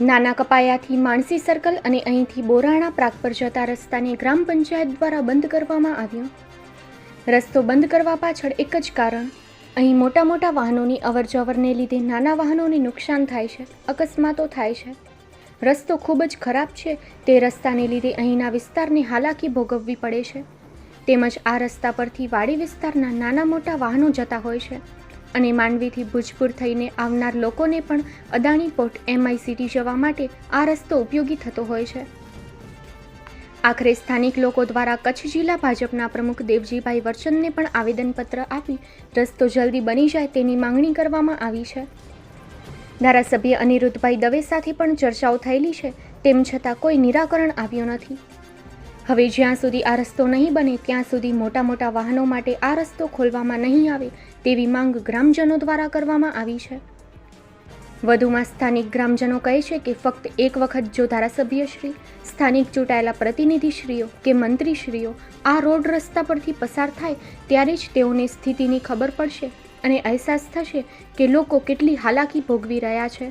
નાના કપાયાથી માણસી સર્કલ અને અહીંથી બોરાણા પ્રાગ પર જતા રસ્તાને ગ્રામ પંચાયત દ્વારા બંધ કરવામાં આવ્યો. રસ્તો બંધ કરવા પાછળ એક જ કારણ, અહીં મોટા મોટા વાહનોની અવરજવરને લીધે નાના વાહનોને નુકસાન થાય છે, અકસ્માતો થાય છે. રસ્તો ખૂબ જ ખરાબ છે, તે રસ્તાને લીધે અહીંના વિસ્તારને હાલાકી ભોગવવી પડે છે. તેમજ આ રસ્તા પરથી વાડી વિસ્તારના નાના મોટા વાહનો જતા હોય છે. અને માંડવીથી ભુજપુર થઈને આવનાર લોકોને પણ અદાણી પોર્ટ એમઆઈસીટી જવા માટે આ રસ્તો ઉપયોગી થતો હોય છે. આખરે સ્થાનિક લોકો દ્વારા કચ્છ જિલ્લા ભાજપના પ્રમુખ દેવજીભાઈ વર્ચનને પણ આવેદનપત્ર આપી રસ્તો જલ્દી બની જાય તેની માંગણી કરવામાં આવી છે. ધારાસભ્ય અનિરુદ્ધભાઈ દવે સાથે પણ ચર્ચાઓ થયેલી છે, તેમ છતાં કોઈ નિરાકરણ આવ્યું નથી. હવે જ્યાં સુધી આ રસ્તો નહીં બને, ત્યાં સુધી મોટા મોટા વાહનો માટે આ રસ્તો ખોલવામાં નહીં આવે તેવી માંગ ગ્રામજનો દ્વારા કરવામાં આવી છે. વધુમાં સ્થાનિક ગ્રામજનો કહે છે કે ફક્ત એક વખત જો ધારાસભ્યશ્રી સ્થાનિક ચૂંટાયેલા પ્રતિનિધિશ્રીઓ કે મંત્રીશ્રીઓ આ રોડ રસ્તા પરથી પસાર થાય, ત્યારે જ તેઓને સ્થિતિની ખબર પડશે અને અહેસાસ થશે કે લોકો કેટલી હાલાકી ભોગવી રહ્યા છે.